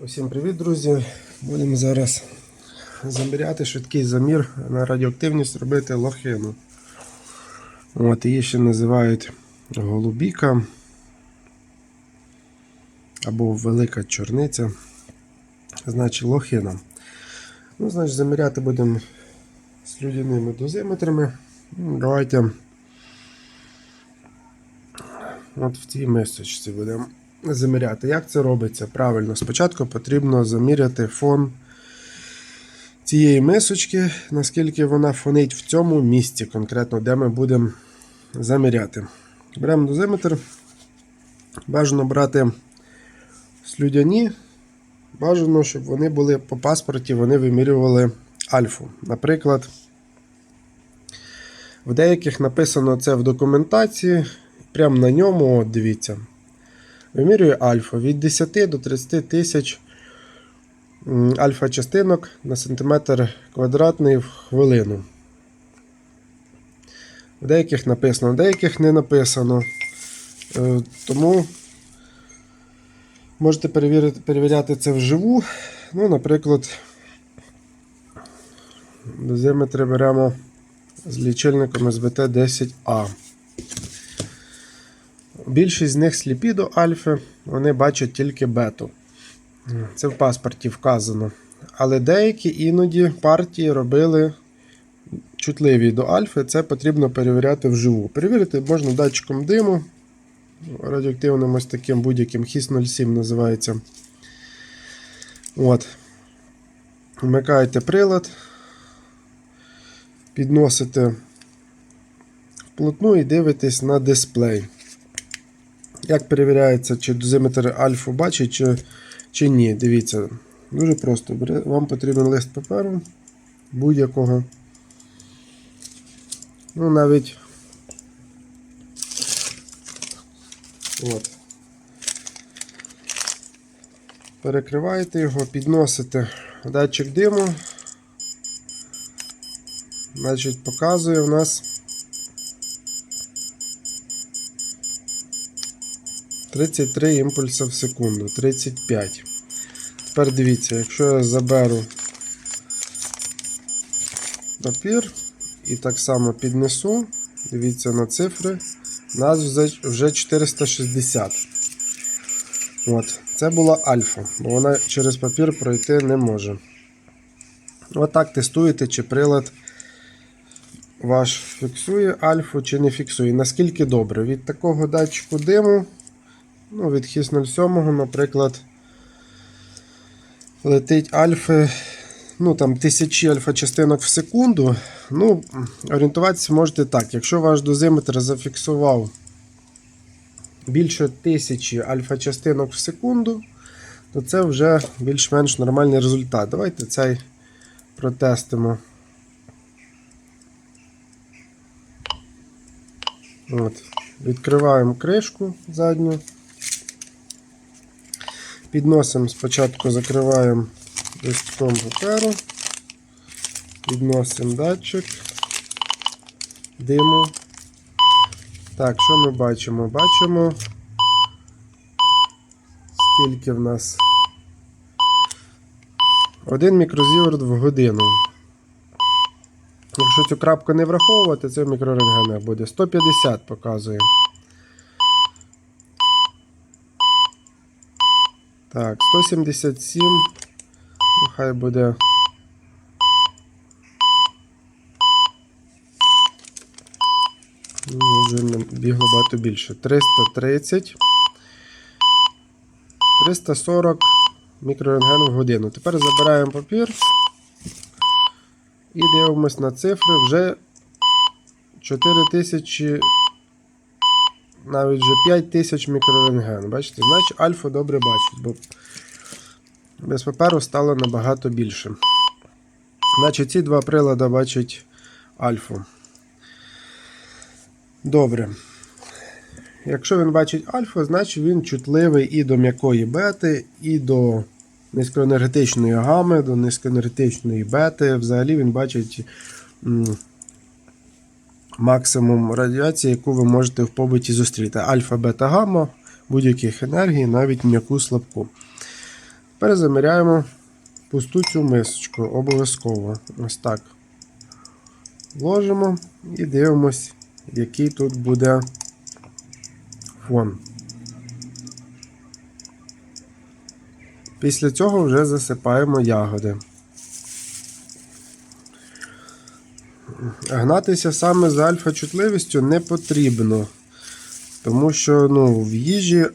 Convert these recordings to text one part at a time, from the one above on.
Усім привіт, друзі! Будемо зараз заміряти швидкий замір на радіоактивність робити лохину. От, її ще називають голубіка або велика чорниця. Значить лохина. Ну, значить, заміряти будемо з людяними дозиметрами. Ну, Давайте от в цій мисочці будемо заміряти. Як це робиться? Правильно, спочатку потрібно заміряти фон цієї мисочки, наскільки вона фонить в цьому місці, конкретно, де ми будемо заміряти. Беремо дозиметр. Бажано брати слюдяні. Бажано, щоб вони були по паспорті, вони вимірювали альфу. Наприклад, в деяких написано це в документації, прямо на ньому, от дивіться. Вимірює альфа від 10 до 30 тисяч альфа-частинок на сантиметр квадратний в хвилину. В деяких написано, в деяких не написано. Е, Тому можете перевірити, перевіряти це вживу. Ну, наприклад, дозиметри беремо з лічильником СБТ 10А. Більшість з них сліпі до альфи, вони бачать тільки бету. Це в паспорті вказано. Але деякі іноді партії робили чутливі до альфи, це потрібно перевіряти вживу. Перевірити можна датчиком диму, радіоактивним ось таким будь-яким хіс 07 називається. От. Вмикаєте прилад, підносите вплотну і дивитесь на дисплей. Як перевіряється, чи дозиметр альфу бачить, чи, чи ні. Дивіться, дуже просто. Вам потрібен лист паперу будь-якого. Ну, навіть. От. Перекриваєте його, підносите датчик диму. Значить, показує у нас 33 імпульси в секунду, 35. Тепер дивіться, якщо я заберу папір і так само піднесу, дивіться на цифри, у нас вже- вже 460. От, це була альфа, бо вона через папір пройти не може. Отак тестуєте, чи прилад ваш фіксує альфу, чи не фіксує. Наскільки добре. Від такого датчику диму Ну, від хіс 07, наприклад, летить альфи, ну там тисячі альфа-частинок в секунду. Ну, орієнтуватися можете так. Якщо ваш дозиметр зафіксував більше тисячі альфа-частинок в секунду, то це вже більш-менш нормальний результат. Давайте цей протестимо. От. Відкриваємо кришку задню. Підносимо спочатку закриваємо листком паперу, підносимо датчик, диму. Так, що ми бачимо? Бачимо, скільки в нас 1 мікрозіверт в годину. Якщо цю крапку не враховувати, це в мікрорентгенах буде 150 показує. Так, 177. Ну, хай буде. Ну, вже бігло багато більше. 330. 340 мікрорентген в годину. Тепер забираємо папір і дивимось на цифри. Вже 4000 навіть вже 5000 мікрорентген. Бачите, значить альфа добре бачить, бо без паперу стало набагато більше. Значить, ці два прилади бачать альфу. Добре. Якщо він бачить альфа, значить він чутливий і до м'якої бети, і до низькоенергетичної гами, до низькоенергетичної бети. Взагалі він бачить максимум радіації, яку ви можете в побуті зустріти. Альфа, бета, гамма, будь-яких енергій, навіть м'яку слабку. Тепер заміряємо пусту цю мисочку обов'язково. Ось так. Ложимо і дивимось, який тут буде фон. Після цього вже засипаємо ягоди. Гнатися саме за альфа-чутливістю не потрібно. Тому що ну, в їжі,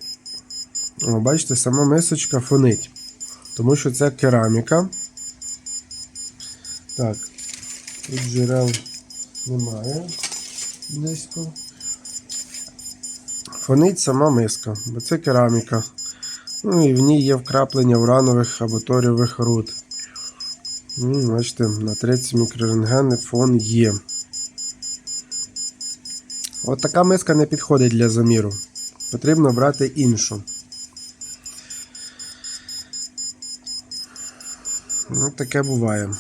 бачите, сама мисочка фонить. Тому що це кераміка. Так, тут джерел немає близько. Фонить сама миска, бо це кераміка. Ну і в ній є вкраплення уранових або торієвих руд. Ну, бачите, на 30 мікрорентген фон є. От така миска не підходить для заміру. Потрібно брати іншу. Ну, таке буває.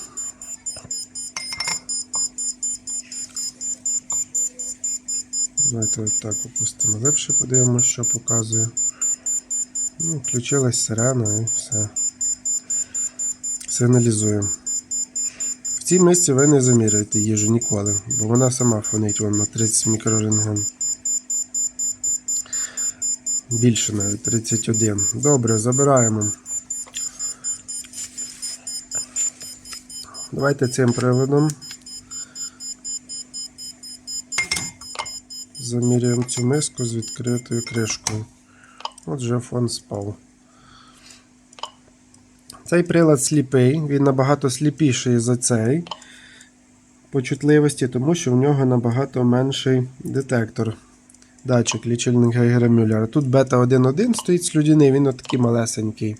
Давайте ось так опустимо глибше, подивимося, що показує. Ну, включилась сирена і все. Сигналізує. В цій мисці ви не заміряєте їжу ніколи, бо вона сама фонить вон на 30 мікрорентген. Більше навіть 31. Добре, забираємо. Давайте цим приладом заміряємо цю миску з відкритою кришкою. От вже фон спав. Цей прилад сліпий, він набагато сліпіший за цей по чутливості, тому що в нього набагато менший детектор. Датчик лічильник Гейгера Мюллера. Тут бета 1.1 стоїть слюдяний, він от такий малесенький.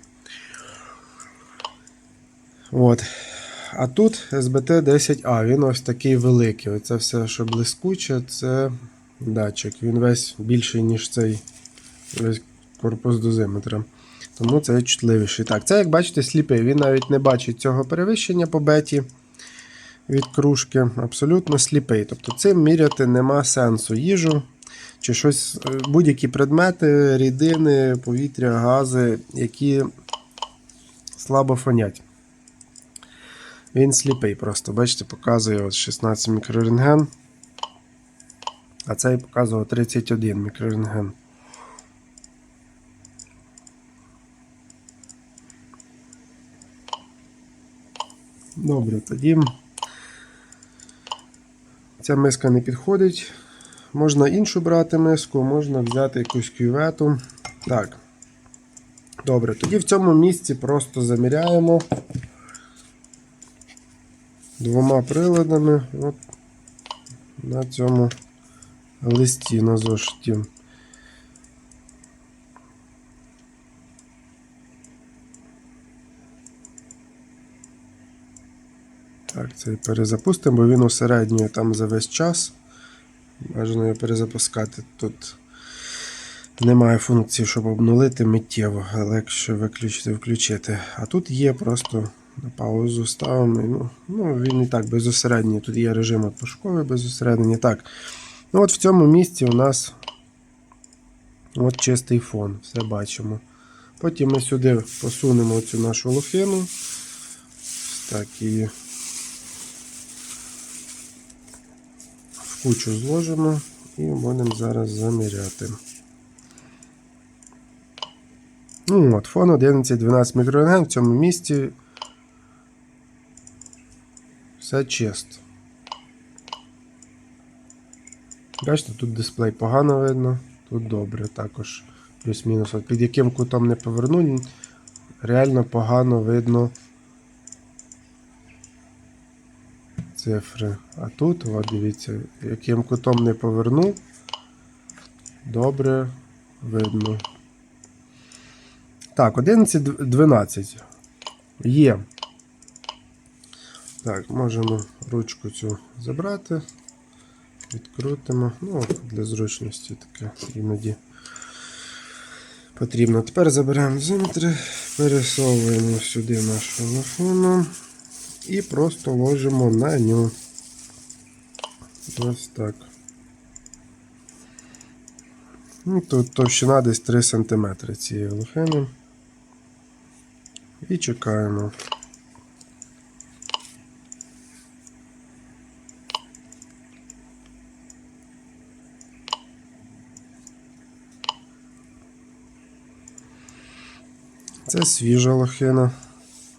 От. А тут SBT 10A, він ось такий великий. Оце все, що блискуче, це датчик. Він весь більший, ніж цей весь корпус дозиметра. Тому це чутливіший. Так, це, як бачите, сліпий. Він навіть не бачить цього перевищення по беті від кружки. Абсолютно сліпий. Тобто цим міряти нема сенсу їжу чи щось, е, будь-які предмети, рідини, повітря, гази, які слабо фонять. Він сліпий просто. Бачите, показує от 16 мікрорентген. А цей показував 31 мікрорентген. Добре, тоді ця миска не підходить. Можна іншу брати миску, можна взяти якусь кювету. Так. Добре, тоді в цьому місці просто заміряємо двома приладами от на цьому листі на зошиті. Так, цей перезапустимо, бо він усереднює там за весь час. Бажано його перезапускати. Тут немає функції, щоб обнулити миттєво, але якщо виключити, включити. А тут є просто на паузу ставимо. Ну, ну, він і так безосередній. Тут є режим пошуковий безосередній. Так. Ну от В цьому місці у нас от чистий фон. Все бачимо. Потім ми сюди посунемо цю нашу лохину. Так, і кучу зложимо і будемо зараз заміряти. Ну, от, Фон 11-12 мікрорентген в цьому місці. Все чисто. Бачите, тут дисплей погано видно, тут добре також плюс-мінус. Під яким кутом не поверну, реально погано видно цифри. А тут, от дивіться, яким кутом не поверну, добре видно. Так, 11-12. Є. Так, можемо ручку цю забрати, відкрутимо. Ну, для зручності таке іноді потрібно. Тепер заберемо дозиметри, пересовуємо сюди нашу лафону і просто ложимо на нього. Ось так. Ну, Тут товщина десь 3 см цієї лохини. І чекаємо. Це свіжа лохина,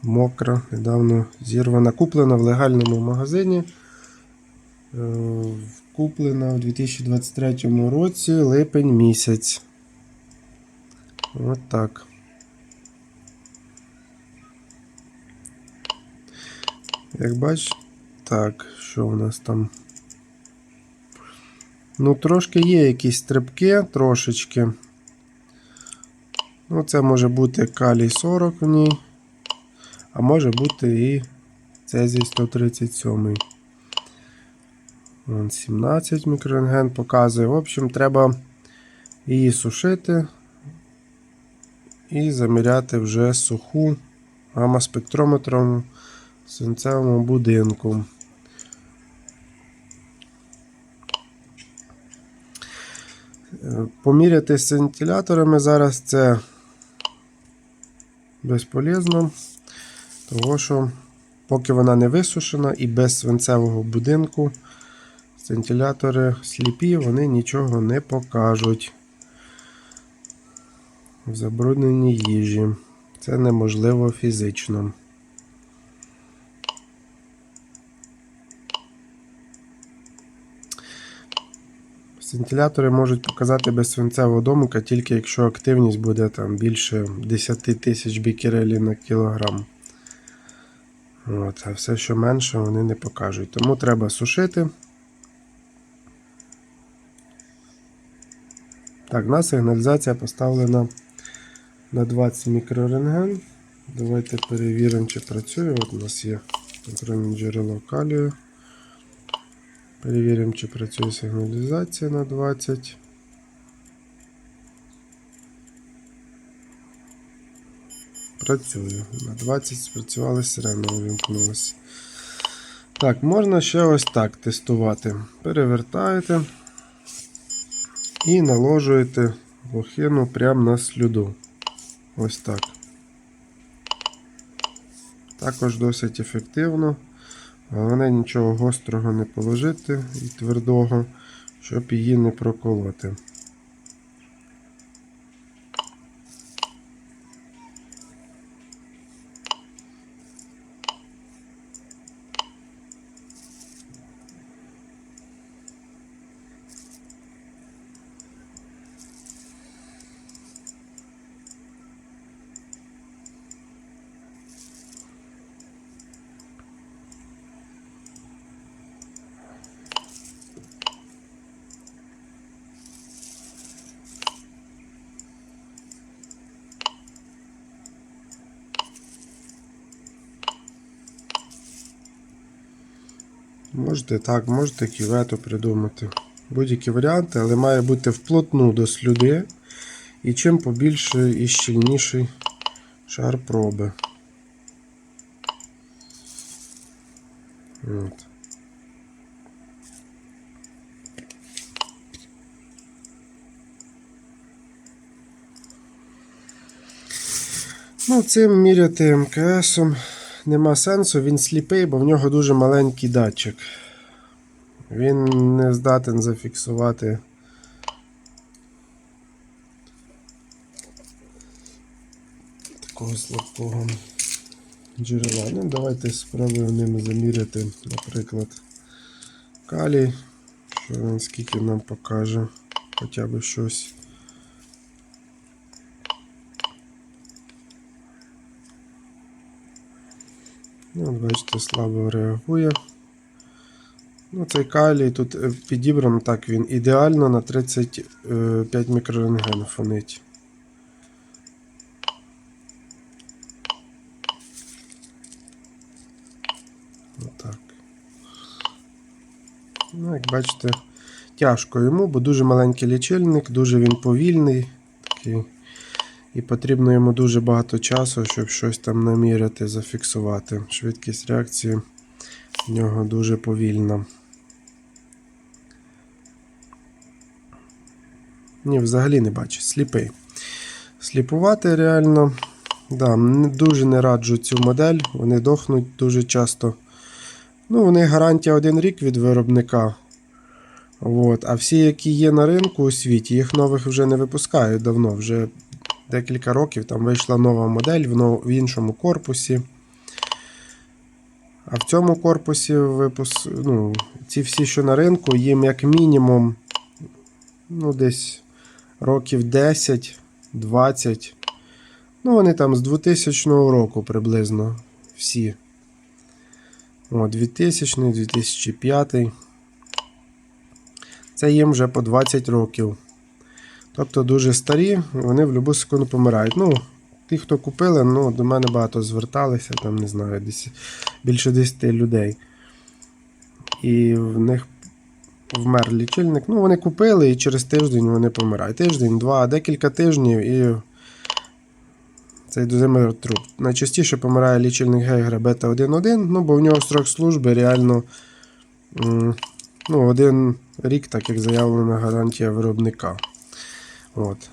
мокра, недавно зірвана, куплена в легальному магазині. Е, Куплена в 2023 році липень місяць. От так. Як бачиш, так, що у нас там? Ну, трошки є якісь стрибки, трошечки. Ну, це може бути калій 40 в ній, а може бути і цезій 137. Вон 17 мікрорентген показує. В общем, треба її сушити і заміряти вже суху гамма-спектрометром в свинцевому будинку. Поміряти з вентиляторами зараз це безполезно, тому що поки вона не висушена і без свинцевого будинку вентилятори сліпі, вони нічого не покажуть в забрудненій їжі. Це неможливо фізично. Вентилятори можуть показати без свинцевого домика, тільки якщо активність буде там більше 10 тисяч бікерелів на кілограм. От, а все, що менше, вони не покажуть. Тому треба сушити. Так, у нас сигналізація поставлена на 20 мікрорентген. Давайте перевіримо, чи працює. От у нас є контрольне джерело калію. Перевіримо, чи працює сигналізація на 20. Працює. На 20 спрацювали, сирена увімкнулася. Так, можна ще ось так тестувати. Перевертаєте і наложуєте лохину прямо на слюду. Ось так. Також досить ефективно. Головне нічого гострого не положити і твердого, щоб її не проколоти. Можете так, можете кювету придумати. Будь-які варіанти, але має бути вплотну до слюди. І чим побільше і щільніший шар проби. От. Ну, цим міряти МКСом нема сенсу, він сліпий, бо в нього дуже маленький датчик. Він не здатен зафіксувати. Такого слабкого джерела. Ну, давайте спробуємо ними заміряти, наприклад, калій, що він скільки нам покаже, хоча б щось. Ну, бачите, слабо реагує. Ну, Цей калій тут е, підібрано так, він ідеально на 35 мікрорентген фонить. Отак. Ну, як бачите, тяжко йому, бо дуже маленький лічильник, дуже він повільний. Такий. І потрібно йому дуже багато часу, щоб щось там наміряти, зафіксувати. Швидкість реакції в нього дуже повільна. Ні, взагалі не бачить. Сліпий. Сліпувати реально Да, дуже не раджу цю модель, вони дохнуть дуже часто. Ну, вони гарантія один рік від виробника. От. А всі, які є на ринку у світі, їх нових вже не випускають давно. Вже декілька років там вийшла нова модель в, іншому корпусі. А в цьому корпусі випуск... ну, ці всі, що на ринку, їм як мінімум ну, десь років 10-20. Ну, вони там з 2000 року приблизно всі. О, 2000, 2005. Це їм вже по 20 років. Тобто дуже старі, вони в будь-яку секунду помирають. Ну, ті, хто купили, ну, до мене багато зверталися, там, не знаю, десь більше 10 людей. І в них вмер лічильник. Ну, вони купили і через тиждень вони помирають. Тиждень, два, декілька тижнів і цей дозиметр труп. Найчастіше помирає лічильник Гейгера бета 1.1, ну, бо в нього строк служби реально ну, один рік, так як заявлена гарантія виробника. От.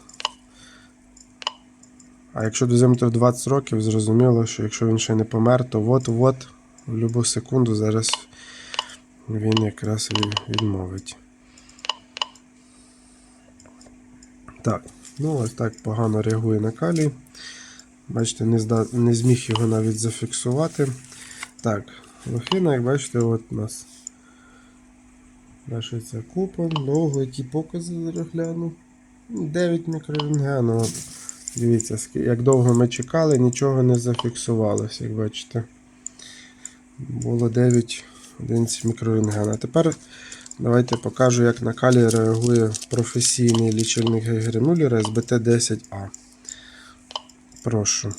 А якщо дозиметр 20 років, зрозуміло, що якщо він ще не помер, то от-от в будь-яку секунду зараз він якраз відмовить. Так, ну ось так погано реагує на калій. Бачите, не, зда... не зміг його навіть зафіксувати. Так, лохина, як бачите, от у нас Бачиться купон, довго, які покази гляну. 9 мікрорентгену. Дивіться, як довго ми чекали, нічого не зафіксувалося, як бачите. Було 9 11 мікрорентген. А тепер давайте покажу, як на калі реагує професійний лічильник Гейгера Мюллера SBT10A. Прошу.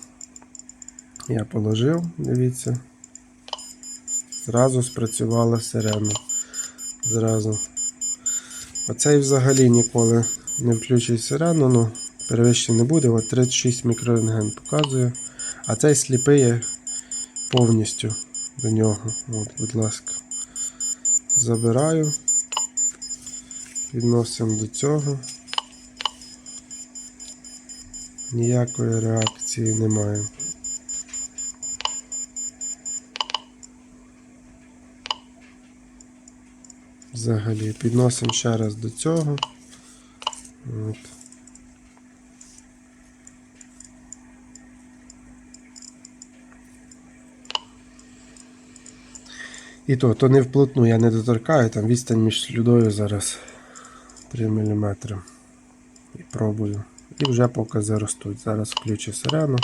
Я положив, дивіться. Зразу спрацювала сирена. Зразу. Оцей взагалі ніколи не включить сирену, ну, перевищення не буде. От 36 мікрорентген показує. А цей сліпий є повністю до нього. От, будь ласка. Забираю. Підносимо до цього. Ніякої реакції немає. Взагалі, підносимо ще раз до цього. От. І то, то не вплотну, я не доторкаю, там відстань між слюдою зараз 3 мм. І пробую. І вже покази ростуть. Зараз включу сирену.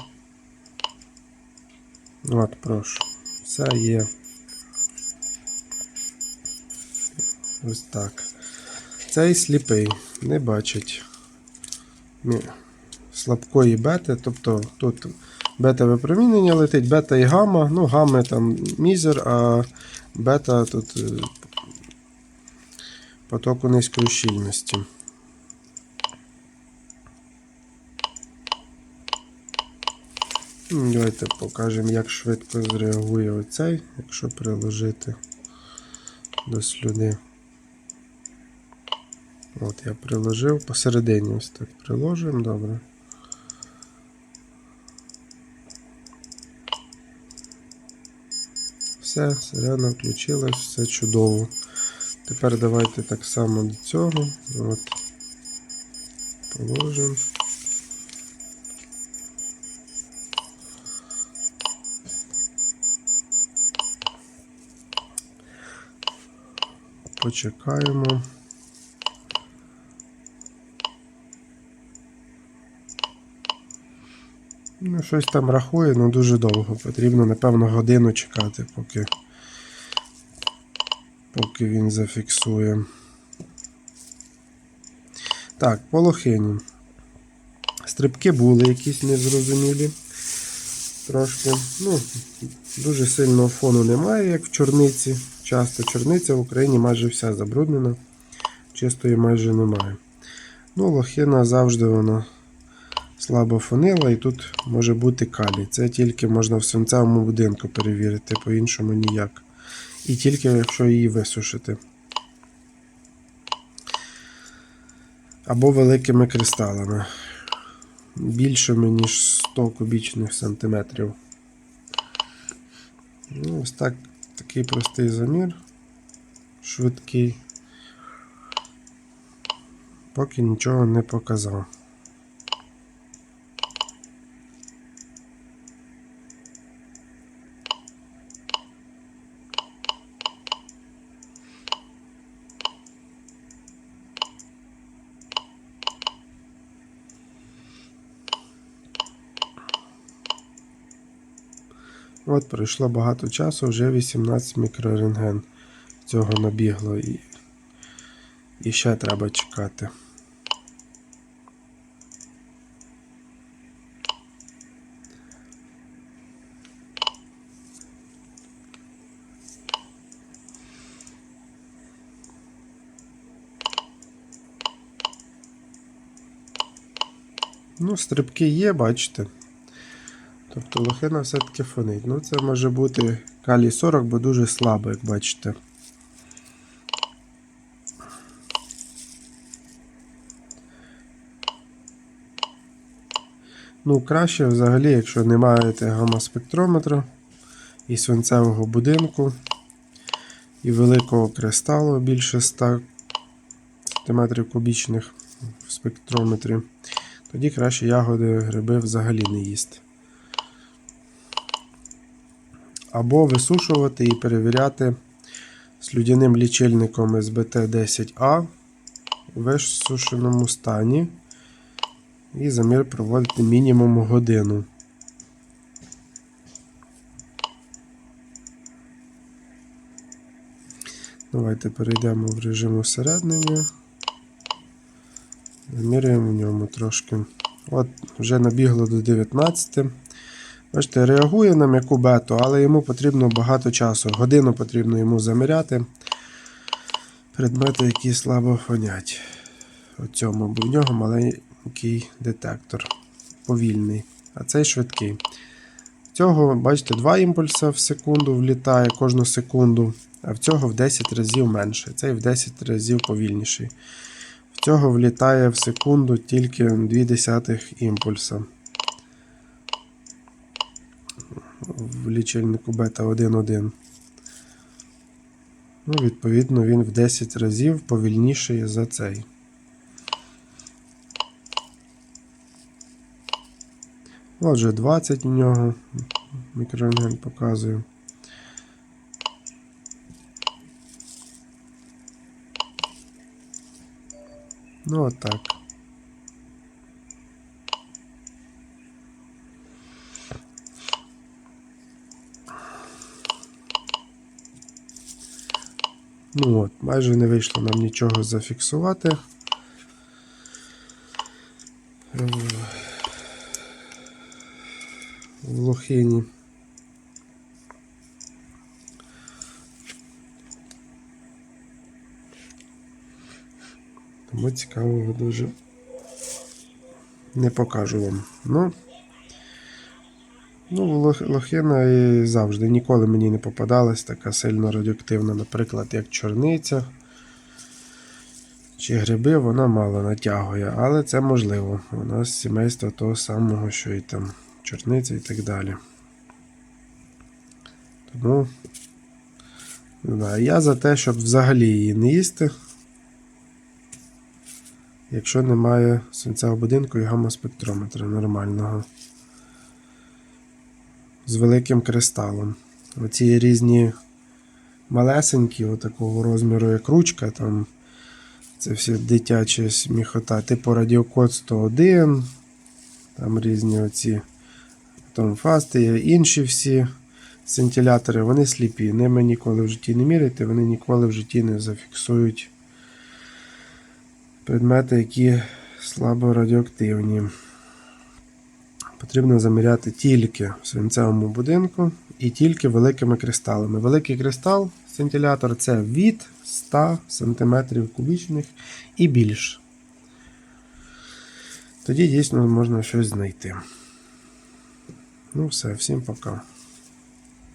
От, прошу. Все є. Ось так. Цей сліпий не бачить слабкої бети, тобто тут бета випромінення летить, бета і гамма. Ну, гамма там мізер, а бета тут е, потоку низької щільності. Давайте покажемо, як швидко зреагує оцей, якщо приложити до слюди. От я приложив посередині ось так приложимо, добре. Все, сирена включилась, все чудово. Тепер давайте так само до цього. От. Положимо. Почекаємо. Ну, щось там рахує, ну дуже довго. Потрібно, напевно, годину чекати, поки, поки він зафіксує. Так, по лохині. Стрибки були якісь незрозумілі. Трошки. Ну, дуже сильного фону немає, як в чорниці. Часто чорниця в Україні майже вся забруднена. Чистої майже немає. Ну, лохина завжди вона слабо фонила, і тут може бути калій. Це тільки можна в свинцевому будинку перевірити, по-іншому ніяк. І тільки якщо її висушити. Або великими кристалами. більшими, ніж 100 кубічних сантиметрів. Ну, ось так, такий простий замір, швидкий. Поки нічого не показав. От пройшло багато часу, вже 18 мікрорентген цього набігло і, і ще треба чекати. Ну, стрибки є, бачите. Тобто лохина все-таки фонить. Ну, це може бути калій 40, бо дуже слабо, як бачите. Ну, краще взагалі, якщо не маєте гамма-спектрометра і свинцевого будинку, і великого кристалу більше 100 см кубічних в спектрометрі, тоді краще ягоди гриби взагалі не їсти. Або висушувати і перевіряти слюдяним лічильником СБТ-10А у висушеному стані. І замір проводити мінімум годину. Давайте перейдемо в режим усереднення. Заміряємо в ньому трошки. От, вже набігло до 19. Бачите, реагує на м'яку бету, але йому потрібно багато часу. Годину потрібно йому заміряти предмети, які слабо фонять. У цьому, бо в нього маленький детектор. Повільний. А цей швидкий. Цього, бачите, 2 імпульси в секунду влітає кожну секунду, а в цього в 10 разів менше. Цей в 10 разів повільніший. В цього влітає в секунду тільки 2 імпульса. В лічильнику бета 1.1. Ну, відповідно, він в 10 разів повільніший за цей. Отже, 20 у нього мікрорентген показує. Ну, от Ну от, майже не вийшло нам нічого зафіксувати. В- В лохині. Тому цікавого дуже не покажу вам. Ну, ну лох- лохина і завжди ніколи мені не попадалась така сильно радіоактивна, наприклад, як чорниця. Чи гриби вона мало натягує, але це можливо. Вона з сімейства того самого, що і там чорниця і так далі. Тому знаю, я за те, щоб взагалі її не їсти. Якщо немає свинцевого будинку і гамма-спектрометра нормального. З великим кристалом. Оці різні малесенькі, отакого розміру, як ручка, там це всі дитячі сміхота, типу Радіокод 101, там різні оці Томфасти, інші всі сцинтилятори, вони сліпі. Ними ніколи в житті не міряйте, вони ніколи в житті не зафіксують предмети, які слабо радіоактивні. Потрібно заміряти тільки в свинцевому будинку і тільки великими кристалами. Великий кристал, сентилятор це від 100 см кубічних і більше. Тоді дійсно можна щось знайти. Ну все, всім пока.